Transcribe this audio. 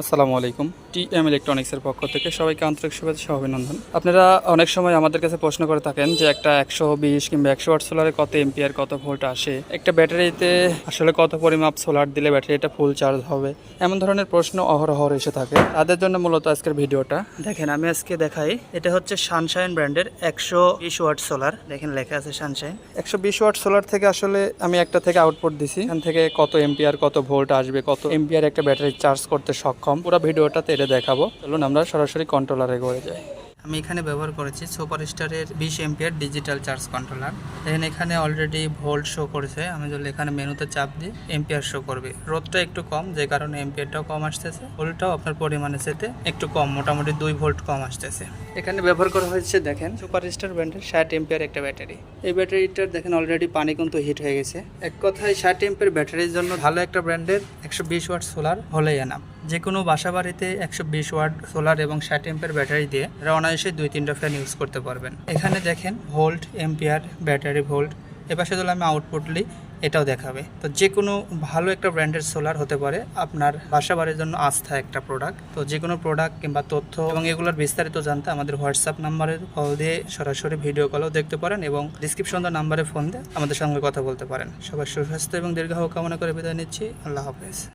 আসসালামু আলাইকুম T M ইলেকট্রনিক্সের পক্ষ থেকে সবাইকে আন্তরিক শুভেচ্ছা অভিনন্দন। আপনারা অনেক সময় আমাদের কাছে প্রশ্ন করে থাকেন যে একটা একশো বিশ কিংবা একশো ওয়াট সোলারে কত এম্পিয়ার কত ভোল্ট আসে। একটা ব্যাটারিতে আসলে কত পরিমাপ সোলার দিলে ব্যাটারিটা ফুল চার্জ হবে? এমন ধরনের প্রশ্ন অহরহ এসে থাকে। তাদের জন্য মূলত আজকের ভিডিওটা। দেখেন, আমি আজকে দেখাই, এটা হচ্ছে সানশাইন ব্র্যান্ডের একশো বিশ ওয়াট সোলার দেখেন, লেখা আছে সানশাইন একশো বিশ ওয়াট সোলার থেকে আসলে আমি একটা থেকে আউটপুট দিছি। এখান থেকে কত এম্পিয়ার কত ভোল্ট আসবে, কত এম্পিয়ার একটা ব্যাটারি চার্জ করতে সক্ষম পুরো ভিডিওটাতে এটা দেখাবো। চলুন আমরা সরাসরি কন্ট্রোলারে করে যাই। আমি এখানে ব্যবহার করেছি সুপার স্টারের বিশ এম্পিয়ার ডিজিটাল চার্জ কন্ট্রোলার দেখেন, এখানে অলরেডি ভোল্ট শো করেছে। আমি যদি এখানে মেনুতে চাপ দিই এম্পিয়ার শো করবে। রোদটা একটু কম, যে কারণে এম্পিয়ারটাও কম আসতেছে। ভোল্টটাও আপনার পরিমাণে সাথে একটু কম, মোটামুটি দুই ভোল্ট কম আসতেছে। এখানে ব্যবহার করা হয়েছে, দেখেন সুপার স্টার ব্র্যান্ডের ষাট এম্পিয়ার একটা ব্যাটারি। এই ব্যাটারিটার, দেখেন অলরেডি পানি কিন্তু হিট হয়ে গেছে। এক কথায় ষাট এম্পিয়ার ব্যাটারির জন্য ভালো একটা ব্র্যান্ডের একশো বিশ ওয়াট সোলার হলেই এনাম যে কোনো বাসা বাড়িতে একশো বিশ ওয়াট সোলার এবং ষাট এম্পের ব্যাটারি দিয়ে এরা অনায়াসে দুই তিনটা ফ্যান ইউজ করতে পারবেন। এখানে দেখেন ভোল্ট এম্পিয়ার ব্যাটারি ভোল্ট। এপাশে যদি আমি আউটপুটলি এটাও দেখাবে। তো যে কোনো ভালো একটা ব্র্যান্ডের সোলার হতে পারে, আপনার বাসা বাড়ির জন্য আস্থা একটা প্রোডাক্ট তো যে কোনো প্রোডাক্ট কিংবা তথ্য এবং এগুলোর বিস্তারিত জানতে আমাদের হোয়াটসঅ্যাপ নাম্বারে কল দিয়ে সরাসরি ভিডিও কলও দেখতে পারেন এবং ডিসক্রিপশন নাম্বারে ফোন দিয়ে আমাদের সঙ্গে কথা বলতে পারেন। সবার সুস্বাস্থ্য এবং দীর্ঘায়ু কামনা করে বিদায় নিচ্ছি। আল্লাহ হাফেজ।